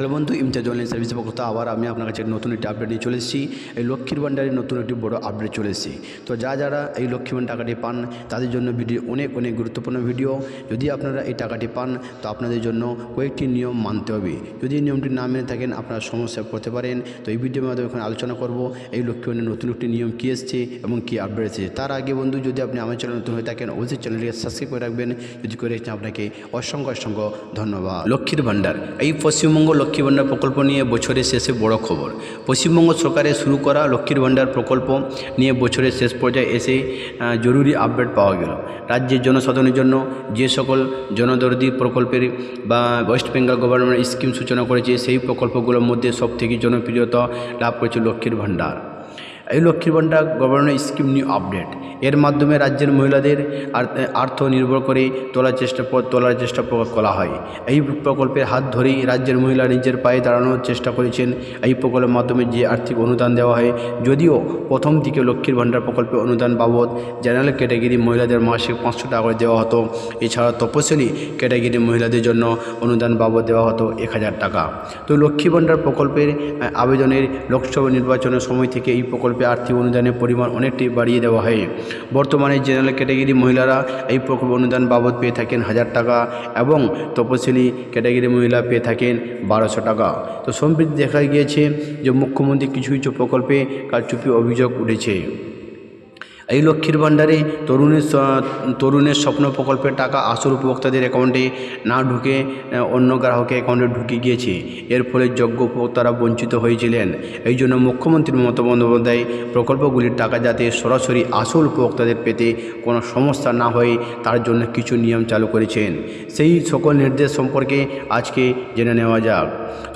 Hello বন্ধু Imtaz online সার্ভিসের পক্ষ আবার আমি আপনার কাছে নতুন একটি আপডেট নিয়ে চলে এসেছি। এই লক্ষ্মীর ভাণ্ডারের নতুন একটি বড় আপডেট চলে এসেছি। তো যা যারা এই লক্ষ্মী টাকাটি পান, তাদের জন্য ভিডিও অনেক অনেক গুরুত্বপূর্ণ ভিডিও যদি আপনারা এই টাকাটি পান, তো আপনাদের জন্য কয়েকটি নিয়ম মানতে হবে। যদি নিয়মটি না মেনে থাকেন, আপনারা সমস্যায় পড়তে পারেন। তো এই ভিডিওর মাধ্যমে এখন আলোচনা করব, এই লক্ষ্মী ভাণ্ডারের নতুন একটি নিয়ম কী এসছে এবং কী আপডেট এসেছে। তার আগে বন্ধু, যদি আপনি আমার চ্যানেল নতুন হয়ে থাকেন, অবশ্যই চ্যানেলটিকে সাবস্ক্রাইব করে রাখবেন। যদি করে আপনাকে অসংখ্য অসংখ্য ধন্যবাদ। লক্ষ্মীর ভাণ্ডার এই পশ্চিমবঙ্গ লক্ষ্মী ভাণ্ডার প্রকল্প নিয়ে বছরের শেষে বড় খবর। পশ্চিমবঙ্গ সরকারের শুরু করা লক্ষ্মীর ভাণ্ডার প্রকল্প নিয়ে বছরের শেষ পর্যায়ে এসে জরুরি আপডেট পাওয়া গেল। রাজ্যের জনসাধারণের জন্য যে সকল জনদরদি প্রকল্পের বা ওয়েস্ট বেঙ্গল গভর্নমেন্ট স্কিম সূচনা করেছে, সেই প্রকল্পগুলোর মধ্যে সবথেকে জনপ্রিয়তা লাভ করেছে লক্ষ্মীর ভাণ্ডার। এই লক্ষ্মীর ভাণ্ডার গভর্নমেন্ট স্কিম নিউ আপডেট এর মাধ্যমে রাজ্যের মহিলাদের আর্থ নির্ভর করে তোলার চেষ্টা তোলার চেষ্টা প- করা হয়। এই প্রকল্পের হাত ধরেই রাজ্যের মহিলা নিজের পায়ে দাঁড়ানোর চেষ্টা করেছেন। এই প্রকল্পের মাধ্যমে যে আর্থিক অনুদান দেওয়া হয়, যদিও প্রথম দিকে লক্ষ্মীর ভাণ্ডার প্রকল্পে অনুদান বাবদ জেনারেল ক্যাটাগরি মহিলাদের মাসিক পাঁচশো টাকা করে দেওয়া হতো। এছাড়া তপশিলি ক্যাটাগরি মহিলাদের জন্য অনুদান বাবদ দেওয়া হতো এক হাজার টাকা। তো লক্ষ্মী ভাণ্ডার প্রকল্পের আবেদনের লোকসভা নির্বাচনের সময় থেকে এই প্রকল্পে আর্থিক অনুদানের পরিমাণ অনেকটাই বাড়িয়ে দেওয়া হয়। বর্তমানে জেনারেল ক্যাটাগরি মহিলারা এই প্রকল্প অনুদান বাবদ পেয়ে থাকেন হাজার টাকা এবং তপশিলি ক্যাটাগরি মহিলা পেয়ে থাকেন বারোশো টাকা। তো সম্প্রতি দেখা গিয়েছে যে মুখ্যমন্ত্রী কিছু কিছু প্রকল্পে কারচুপি অভিযোগ উঠেছে। এই লক্ষ্মীর ভাণ্ডারে তরুণের তরুণের স্বপ্ন প্রকল্পের টাকা আসল উপভোক্তাদের অ্যাকাউন্টে না ঢুকে অন্য গ্রাহকের অ্যাকাউন্টে ঢুকে গিয়েছে। এর ফলে যোগ্য উপভোক্তারা বঞ্চিত হয়েছিলেন। এই জন্য মুখ্যমন্ত্রী মমতা বন্দ্যোপাধ্যায় প্রকল্পগুলির টাকা যাতে সরাসরি আসল উপভোক্তাদের পেতে কোনো সমস্যা না হয়, তার জন্য কিছু নিয়ম চালু করেছেন। সেই সকল নির্দেশ সম্পর্কে আজকে জেনে নেওয়া যাক।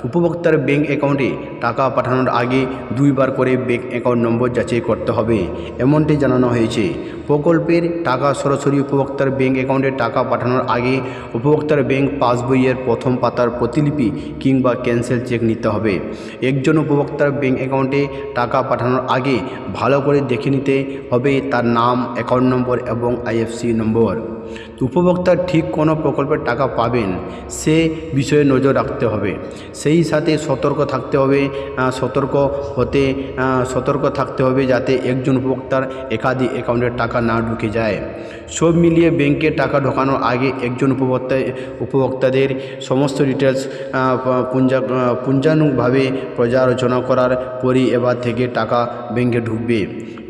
উপভোক্তার ব্যাঙ্ক অ্যাকাউন্টে টাকা পাঠানোর আগে দুইবার করে ব্যাঙ্ক অ্যাকাউন্ট নম্বর যাচাই করতে হবে। এমনটি জানানো হয়েছে। প্রকল্পের টাকা সরাসরি উপভোক্তার ব্যাঙ্ক অ্যাকাউন্টে টাকা পাঠানোর আগে উপভোক্তার ব্যাঙ্ক পাসবইয়ের প্রথম পাতার প্রতিলিপি কিংবা ক্যান্সেল চেক নিতে হবে। একজন উপভোক্তার ব্যাঙ্ক অ্যাকাউন্টে টাকা পাঠানোর আগে ভালো করে দেখে নিতে হবে তার নাম, অ্যাকাউন্ট নম্বর এবং আইএফসি নম্বর। উপভোক্তার ঠিক কোনো প্রকল্পের টাকা পাবেন, সে বিষয়ে নজর রাখতে হবে। সেই সাথে সতর্ক থাকতে হবে সতর্ক হতে সতর্ক থাকতে হবে যাতে একজন উপভোক্তার একাধিক অ্যাকাউন্টের টাকা না ঢুকে যায়। সব মিলিয়ে ব্যাংকে টাকা ঢোকানোর আগে একজন উপভোক্তা, উপভোক্তাদের সমস্ত ডিটেলস পুঞ্জা পুঞ্জানুভাবে পর্যালোচনা করার পরই এবার থেকে টাকা ব্যাংকে ঢুকবে।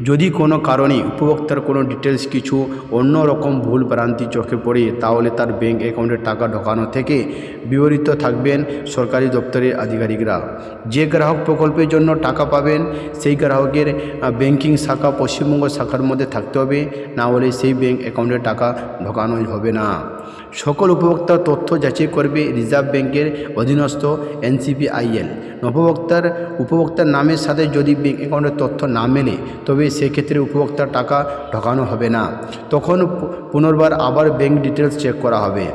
যদি কোনো কারণে উপভোক্তার কোনো ডিটেলস কিছু অন্য রকম ভুল ভ্রান্তি চোখে পড়ে, তাহলে তার ব্যাঙ্ক অ্যাকাউন্টে টাকা ঢোকানো থেকে বিবরিত থাকবেন সরকারি দপ্তরের আধিকারিকরা। যে গ্রাহক প্রকল্পের জন্য টাকা পাবেন, সেই গ্রাহকের ব্যাংকিং শাখা পশ্চিমবঙ্গ শাখার মধ্যে থাকতে হবে। না হলে সেই ব্যাঙ্ক অ্যাকাউন্টে টাকা ঢোকানো হবে না। সকল উপভোক্তার তথ্য যাচাই করবে রিজার্ভ ব্যাংকের অধীনস্থ এনসিপিআইএল। উপভোক্তার উপভোক্তার নামের সাথে যদি ব্যাঙ্ক অ্যাকাউন্টের তথ্য না মেলে, তবে সেক্ষেত্রে উপভোক্তার টাকা ঢোকানো হবে না। তখন পুনর্বার আবার ব্যাঙ্ক ডিটেলস চেক করা হবে।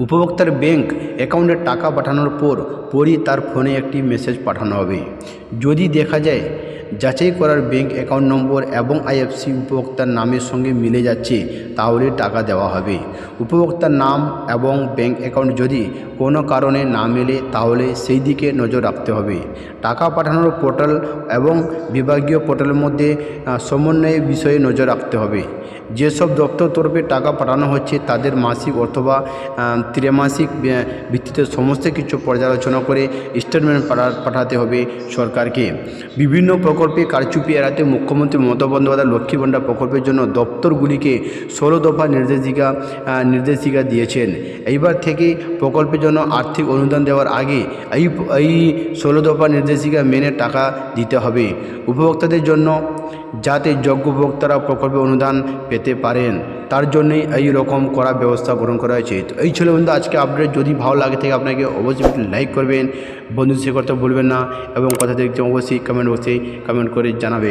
উপভোক্তার ব্যাংক অ্যাকাউন্টে টাকা পাঠানোর পর, পরই তার ফোনে একটি মেসেজ পাঠানো হবে। যদি দেখা যায়, যাচাই করার ব্যাংক অ্যাকাউন্ট নম্বর এবং আইএফসি উপভোক্তার নামের সঙ্গে মিলে যাচ্ছে, তাহলে টাকা দেওয়া হবে। উপভোক্তার নাম এবং ব্যাংক অ্যাকাউন্ট যদি কোনো কারণে না মেলে, তাহলে সেই দিকে নজর রাখতে হবে। টাকা পাঠানোর পোর্টাল এবং বিভাগীয় পোর্টালের মধ্যে সমন্বয়ের বিষয়ে নজর রাখতে হবে। যেসব দপ্তর তরফে টাকা পাঠানো হচ্ছে, তাদের মাসিক অথবা ত্রিমাসিক ভিত্তিতে সমস্ত কিছু পর্যালোচনা করে স্টেটমেন্ট পাঠা- পাঠাতে হবে সরকারকে। বিভিন্ন প্রকল্পে কারচুপি এড়াতে মুখ্যমন্ত্রী মমতা বন্দ্যোপাধ্যায় লক্ষ্মী ভাণ্ডার প্রকল্পের জন্য দপ্তরগুলিকে ষোলো দফা নির্দেশিকা নির্দেশিকা দিয়েছেন। এইবার থেকে প্রকল্পের জন্য আর্থিক অনুদান দেওয়ার আগে এই এই ষোলো দফা নির্দেশিকা মেনে টাকা দিতে হবে। উপভোক্তাদের জন্য যাতে যোগ্য উপভোক্তারা প্রকল্পে অনুদান পেতে পারেন, তার জন্যই এই রকম করা ব্যবস্থা গ্রহণ করা হয়েছে। তো এই ছিল বন্ধু, আজকে আপডেট যদি ভালো লাগে থাকে আপনাকে অবশ্যই লাইক করবেন বন্ধু সে করতে ভুলবেন না, এবং কথা দেখতে অবশ্যই কমেন্ট বক্সে কমেন্ট করে জানাবে